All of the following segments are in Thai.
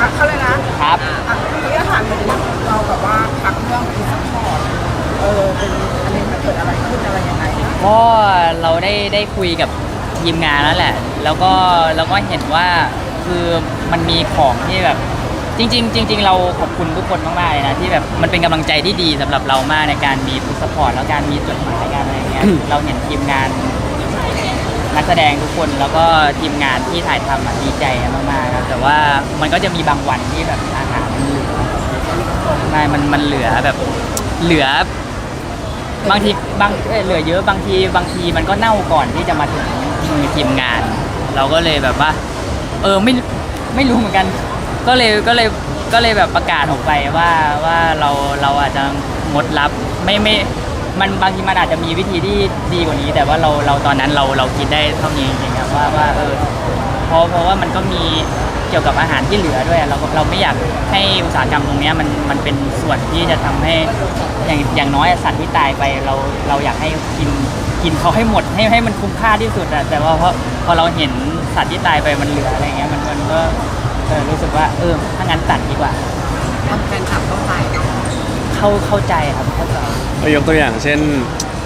อะเขาเลยนะครับ อะเขาจะถามเลยนะเราแบบว่าพักเรื่องอีสปอร์ตเออเป็นอันนี้มันเกิดอะไรขึ้นอะไรยังไงก็เราได้ได้คุยกับทีมงานแล้วแหละ แล้วก็เราก็เห็นว่าคือมันมีของที่แบบ จริง ๆ จริง ๆ เราขอบคุณทุกคนมากๆเลยนะที่แบบมันเป็นกำลังใจที่ดีสำหรับเรามากในการมีฟุตสปอร์ตแล้วการมีจดหมายการอะไรเงี้ย เราเห็นทีมงาน นักแสดงทุกคนแล้วก็ทีมงานที่ถ่ายทำอะดีใจมากๆครับแต่ว่ามันก็จะมีบางวันที่แบบอาหารมันเหลือไม่มันมันเหลือแบบเหลือ บางทีบางเอ้ยเหลือเยอะบางทีบางทีมันก็เน่าก่อนที่จะมาถึงมือทีมงาน เราก็เลยแบบว่า เออไม่ไม่รู้เหมือนกัน ก็เลยก็เลยก็เลยแบบประกาศออกไปว่าว่าเราเราอาจจะงดรับไม่ไม่ มันบางทีมันอาจจะมีวิธีที่ดีกว่านี้ แต่ว่าเราเราตอนนั้นเราเราคิดได้เท่านี้จริงๆครับว่าว่าเออเพราะเพราะว่ามันก็มีเกี่ยวกับอาหารที่เหลือด้วยเราก็เราไม่อยากให้อุตสาหกรรมตรงเนี้ยมันมันเป็นส่วนที่จะทำให้อย่างอย่างน้อยอะสัตว์ที่ตายไปเราเราอยากให้กินกินเขาให้หมดให้ให้มันคุ้มค่าที่สุดอะแต่ว่าพอพอเราเห็นสัตว์ที่ตายไปมันเหลืออะไรเงี้ยมันมันก็เออรู้สึกว่าเออถ้างั้นตัดดีกว่า แฟนคลับเข้าใจเนาะเข้าเข้าใจครับเข้าใจ ยกตัวอย่างเช่น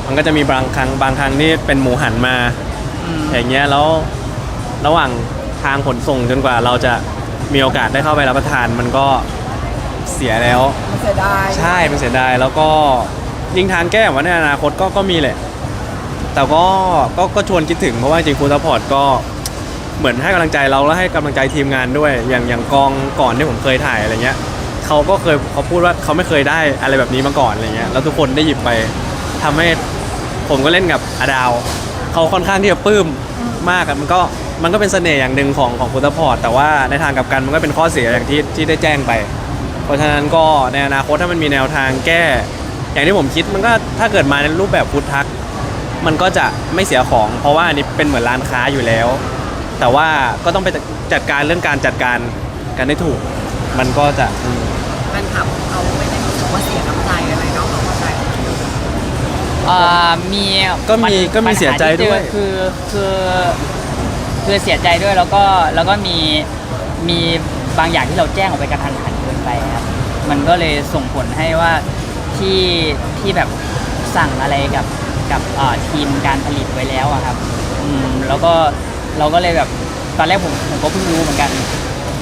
มันก็จะมีบางครั้งบางครั้งที่เป็นหมูหันมาอืมอย่างเงี้ยแล้วระหว่างทางขนส่งจนกว่าเราจะมีโอกาสได้เข้าไปรับประทานมันก็เสียแล้ว มันเสียดายใช่เป็นเสียดายแล้วก็ยิงทางแก้ว่าในอนาคตก็ก็มีแหละ แต่ก็ก็ก็ชวนคิดถึงเพราะว่าจริงฟูดพอร์ตก็เหมือนให้กำลังใจเราแล้วให้กำลังใจทีมงานด้วย อย่างอย่างกองก่อนที่ผมเคยถ่ายอะไรเงี้ย เขาก็เคยเขาพูดว่าเขาไม่เคยได้อะไรแบบนี้มาก่อนอะไรเงี้ยแล้วทุกคนได้หยิบไปทำให้ผมก็เล่นกับอาดาวเขาค่อนข้างที่จะปลื้มมากอะมันก็มันก็เป็นเสน่ห์อย่างหนึ่งของของฟูดพอร์ตแต่ว่าในทางกลับกันมันก็เป็นข้อเสียอย่างที่ที่ได้แจ้งไป เพราะฉะนั้นก็ในอนาคตถ้ามันมีแนวทางแก้ อย่างที่ผมคิดมันก็ถ้าเกิดมาในรูปแบบฟู้ดทัก มันก็จะไม่เสียของ เพราะว่าอันนี้เป็นเหมือนร้านค้าอยู่แล้ว แต่ว่าก็ต้องไปจัดการเรื่องการจัดการกันให้ถูก มันก็จะอืม อ่อมีก็มีปัญก็มีเสียใจด้วยปัญหาที่เจอคือคือคือเสียใจด้วยแล้วก็แล้วก็มีมีบางอย่างที่เราแจ้งออกไปกระทันหันเกินไปครับมันก็เลยส่งผลให้ว่าที่ที่แบบสั่งอะไรกับกับเอ่อทีมการผลิตไว้แล้วอะครับอืมแล้วก็เราก็เลยแบบตอนแรกผมผมก็เพิ่งรู้เหมือนกัน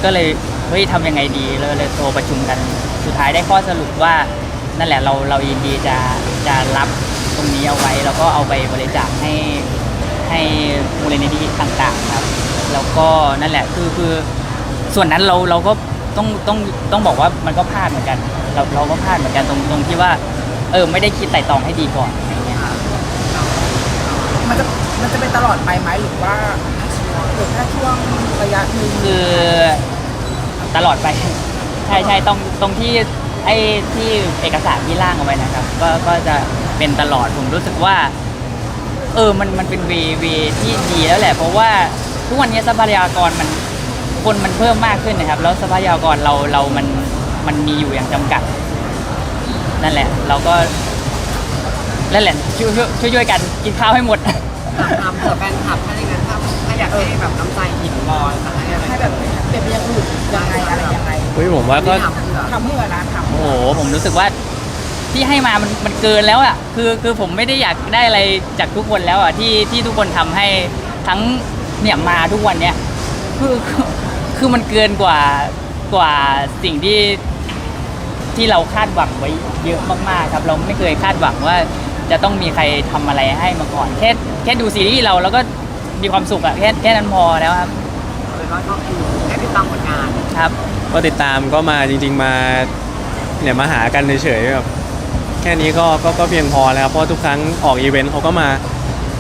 ก็เลยเฮ้ยทำยังไงดีเลยเลยโทรประชุมกัน สุดท้ายได้ข้อสรุปว่านั่นแหละเราเรายินดีจะจะรับต รงนี้เอาไว้ แล้วก็เอาไปบริจาคให้ให้มูลนิธิต่างๆครับ แล้วก็นั่นแหละคือคือส่วนนั้นเราเราก็ต้องต้องต้องบอกว่ามันก็พลาดเหมือนกัน เราเราก็พลาดเหมือนกันตรงตรงที่ว่าเออไม่ได้คิดไต่ตองให้ดีก่อนอะไรเงี้ยมันจะมันจะเป็นตลอดไปไหมหรือว่าเกิดแค่ช่วงระยะหนึ่งคือตลอดไป ใช่ใช่ตรงตรงที่ ไอ้ที่เอกสารที่ร่างเอาไว้นะครับ ก็ก็จะเป็นตลอดผมรู้สึกว่า เออมันมันเป็นเวเวที่ดีแล้วแหละ เพราะว่าทุกวันนี้ทรัพยากรมันคนมันเพิ่มมากขึ้นนะครับ แล้วทรัพยากรเราเรามันมันมีอยู่อย่างจำกัด นั่นแหละ เราก็นั่นแหละช่วยช่วยช่วยช่วยกันกินข้าวให้หมดถามถามเผื่อแฟนคลับถ้าอย่างนั้นถ้าถ้าอยากให้แบบน้ำใจหินบอลจะให้อะไรให้แบบเป็นอย่างอื่นยังไง อะไรยังไงเฮ้ยผมว่าก็ถามเผื่อทำเพื่อนะทำโอ้โห ผมรู้สึกว่าที่ให้มามันมันเกินแล้วอะ คือคือผมไม่ได้อยากได้อะไรจากทุกคนแล้วอะที่ที่ทุกคนทำให้ทั้งเนี่ยมาทุกวันเนี้ยคือคือคือมันเกินกว่ากว่าสิ่งที่ที่เราคาดหวังไว้เยอะมากๆครับ เราไม่เคยคาดหวังว่าจะต้องมีใครทำอะไรให้มาก่อนแค่แค่ดูซีรีส์เราแล้วก็มีความสุขอะแค่แค่นั้นพอแล้วครับเลยว่าก็คือแค่ติดตามผลงานครับ ก็ติดตามก็มาจริง ๆ มาเนี่ยมาหากันเฉยๆแบบแค่นี้ก็ก็ก็เพียงพอแล้วครับเพราะทุกครั้งออกอีเวนต์เขาก็มา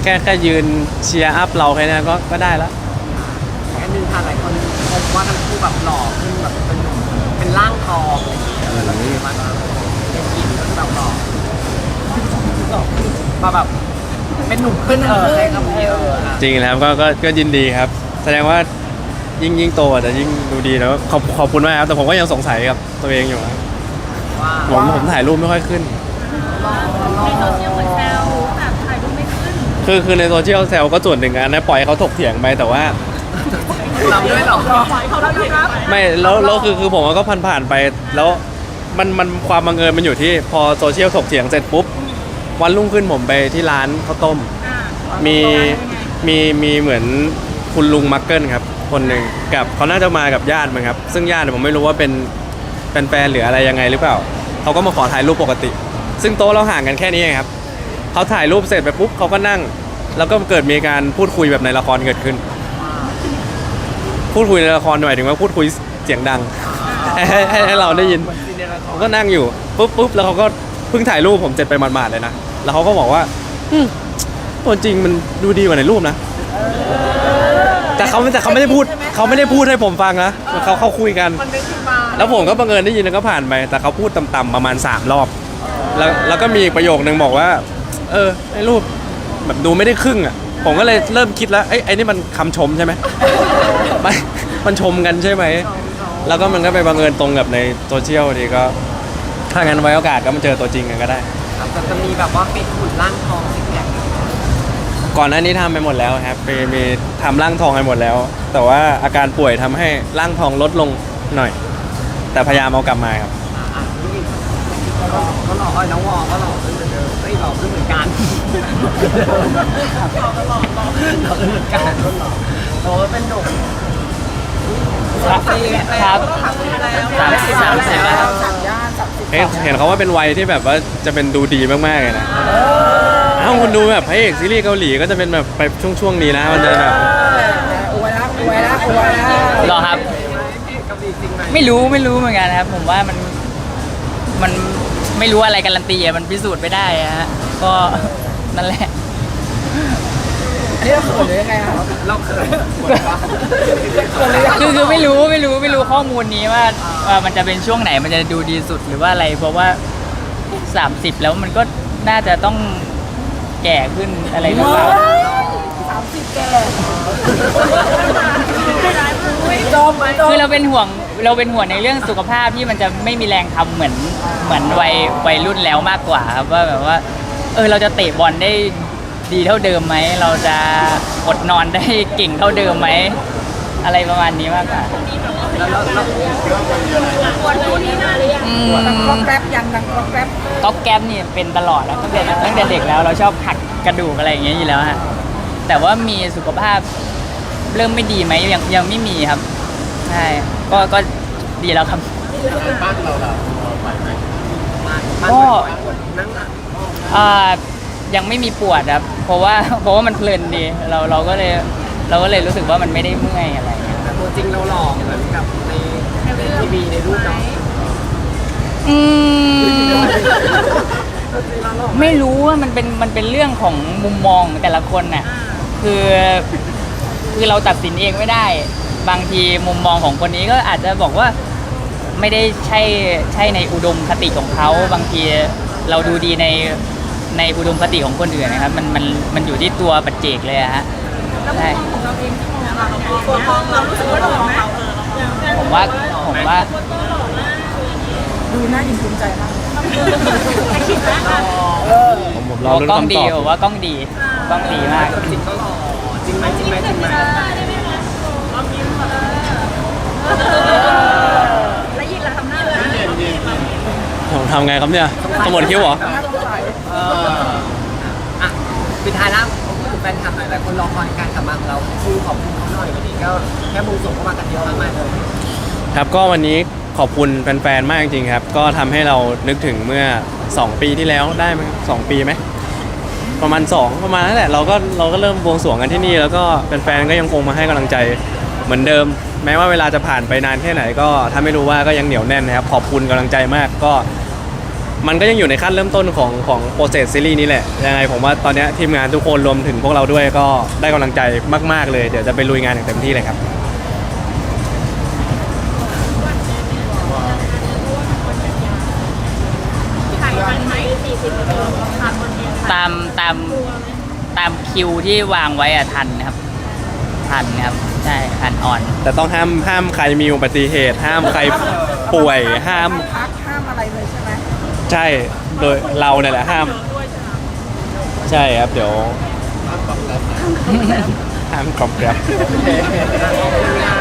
แค่แค่ยืนเชียร์อัพเราแค่นั้นก็ก็ได้แล้วอันหนึงค่ะหลายคนชมว่าทั้งคู่แบบหล่อขึ้นแบบเป็นหนุ่มเป็นร่างทองอะไรอย่างเงี้ยเออแล้วคือมันเป็นกินแบบหล่อมาแบบเป็นหนุ่มขึ้นเออใช่ครับพี่เอออะจริงแล้วก็ก็ก็ยินดีครับ แสดงว่า ยิ่งยิ่งโตอาจจะยิ่งดูดีแล้วขอบขอบคุณมากครับแต่ผมก็ยังสงสัยกับตัวเองอยู่นะว่าผมผมถ่ายรูปไม่ค่อยขึ้น ในโซเชียลเหมือนแซวแบบถ่ายรูปไม่ขึ้นคือคือในโซเชียลแซลก็ส่วนหนึ่งอันนั้นปล่อยให้เขาถกเถียงไปแต่ว่า เราด้วยเหรอไม่แล้วแล้วคือคือผมก็ผ่านผ่านๆไป แล้วมันมันความบังเอิญมันอยู่ที่พอโซเชียลถกเถียงเสร็จปุ๊บ วันรุ่งขึ้นผมไปที่ร้านข้าวต้มมีมีมีเหมือนคุณลุงมักเกิลครับ คนหนึ่งกับเขาน่าจะมากับญาติมั้งครับ ซึ่งญาติผมไม่รู้ว่าเป็นเป็นแฟนหรืออะไรยังไงหรือเปล่าเขาก็มาขอถ่ายรูปปกติ ซึ่งโต๊ะเราห่างกันแค่นี้เองครับเขาถ่ายรูปเสร็จไปปุ๊บเขาก็นั่ง แล้วก็เกิดมีการพูดคุยแบบในละครเกิดขึ้น พูดคุยในละครหมายถึงว่าพูดคุยเสียงดังให้ให้ให้เราได้ยินเนละคผมก็นั่งอยู่ปุ๊บปุ๊บแล้วเขาก็เพิ่งถ่ายรูปผมเสร็จไปหมาดๆเลยนะแล้วเขาก็บอกว่าอืมตัวจริงมันดูดีกว่าในรูปนะ แต่เขาแต่เขาไม่ได้พูดเขาไม่ได้พูดให้ผมฟังนะเขาเขาคุยกัน มันนึกขึ้นมาแล้วผมก็บังเอิญได้ยินแล้วก็ผ่านไป แต่เขาพูดต่ำๆประมาณ 3 รอบ แล้วแล้วก็มีอีกประโยคนึงบอกว่า เออไอ้รูปแบบดูไม่ได้ครึ่งอะ ผมก็เลยเริ่มคิดแล้วไอ้ยไอ้นี่มันคำชมใช่ไหมมันมันชมกันใช่ไหม แล้วก็มันก็ไปบังเอิญตรงกับในโซเชียลดีก็ ถ้างั้นไว้โอกาสก็มาเจอตัวจริงกันก็ได้ครับแต่จะมีแบบว่าปิดหุ่นร่างทองซิ ก่อนหน้านี้ทำไปหมดแล้วครับมีมีทำร่างทองไปหมดแล้ว แต่ว่าอาการป่วยทำให้ร่างทองลดลงหน่อย แต่พยายามเอากลับมาครับอะอะนี่ก็ก็หล่อเอ้ยน้องวอก็หล่อขึ้นเหมือนเดิมเอ้ยหล่อขึ้นเหมือนกันหล่อก็หล่อหล่อหล่อขึ้นเหมือนกันก็หล่อโตเป็นหนุ่มครับครับสามสิบสามสิบแล้วครับสามย่านสามสิบเอ๊ะเห็นเขาว่าเป็นวัยที่แบบว่าจะเป็นดูดีมากๆเลยนะ เอาคุณดูแบบพระเอกซีรีส์เกาหลีก็จะเป็นแบบไปช่วงๆนี้นะมันจะแบบอวยละอวยละอวยละรอครับกับดีจริงไหมไม่รู้ไม่รู้เหมือนกันครับ ผมว่ามันมันไม่รู้อะไรการันตีอะมันพิสูจน์ไม่ได้อะฮะก็นั่นแหละ อันนี้เราเขินหรือยังไงครับเราเคยคือคือไม่รู้ไม่รู้ไม่รู้ข้อมูลนี้ว่าว่ามันจะเป็นช่วงไหนมันจะดูดีสุดหรือว่าอะไร เพราะว่า 30 แล้วมันก็น่าจะต้อง แก่ขึ้นอะไรหรือเปล่าสามสิบแก่จมจมคือเราเป็นห่วงเราเป็นห่วงในเรื่องสุขภาพที่มันจะไม่มีแรงทำเหมือนเหมือนวัยวัยรุ่นแล้วมากกว่าครับว่าแบบว่า เออเราจะเตะบอลได้ดีเท่าเดิมไหม เราจะอดนอนได้เก่งเท่าเดิมไหม อะไรประมาณนี้มากกว่าแล้วเราเราอืมดังกรอบแกรบยังดังกรอบแกรบก๊อกแก๊ปนี่เป็นตลอดแล้วตั้งแต่ตั้งแต่เด็กแล้วเราชอบหักกระดูกอะไรอย่างเงี้ยอยู่แล้วฮะแต่ว่ามีสุขภาพเริ่มไม่ดีไหมยังยังไม่มีครับใช่ก็ก็ดีแล้วครับก็ นั่งอะอ่ายังไม่มีปวดครับ เพราะว่าเพราะว่ามันเพลินดี เราเราก็เลย เราก็เลยรู้สึกว่ามันไม่ได้เมื่อยอะไรอย่างเงี้ยแต่ตัวจริงเราหล่อเหมือนกับในในทีวีในรูปเนาะอืมไม่รู้ว่ามันเป็นมันเป็นเรื่องของมุมมองของแต่ละคนน่ะ คือคือเราตัดสินเองไม่ได้ บางทีมุมมองของคนนี้ก็อาจจะบอกว่าไม่ได้ใช่ใช่ในอุดมคติของเขา บางทีเราดูดีในในอุดมคติของคนอื่นนะครับ มันมันมันอยู่ที่ตัวปัจเจกเลยอะฮะ ใช่ตัวทองเรารู้สึกว่าหล่อไหมผมว่าผมว่า ดูน่าอิ่มภูมิใจมากคิดไหมคะผมผมรอโอ้รุ้นกล้องคำดีตอบผมว่ากล้องดีกล้องดีมากตัวจริงก็หล่อจริงไหมจริงไหมจริงไหมแล้วยินละทำหน้าเลยผมทำไงครับเนี่ยขมวดคิ้วเหรอน่าสงสัยเอออะปิดท้ายแล้วผม แฟนคลับหน่อยหลายคนรอคอยการกลับมาของเราคือขอบคุณเขาหน่อยวันนี้ก็แค่บุญส่งเข้ามากันเยอะมากมายเลยครับก็วันนี้ขอบคุณแฟนๆ มากจริงๆครับ ก็ทำให้เรานึกถึงเมื่อ 2 ปีที่แล้วได้ไหมสองปีไหม ประมาณ 2 ประมาณนั้นแหละเราก็เราก็เริ่มบวงสรวงกันที่นี่ แล้วก็แฟนๆ ก็ยังคงมาให้กำลังใจเหมือนเดิม แม้ว่าเวลาจะผ่านไปนานแค่ไหนก็ถ้าไม่รู้ว่าก็ยังเหนียวแน่นนะครับ ขอบคุณกำลังใจมาก ก็ มันก็ยังอยู่ในขั้นเริ่มต้นของของโปรเซสซีรีส์นี้แหละ ยังไงผมว่าตอนเนี้ยทีมงานทุกคนรวมถึงพวกเราด้วยก็ได้กำลังใจมาก ๆ เลย เดี๋ยวจะไปลุยงานอย่างเต็มที่เลยครับ ถ่ายทันไหมสี่สิบนาทีผ่านคนเดียวตามตามตามคิวที่วางไว้อะทันนะครับ ทันครับใช่ทันออน แต่ต้องห้ามห้ามใครมีอุบัติเหตุ ห้ามใครป่วยห้าม ใช่โดยเราเนี่ยแหละห้าม ใช่ครับเดี๋ยวห้ามกรอบแกรบ ขอบคุณค่ะ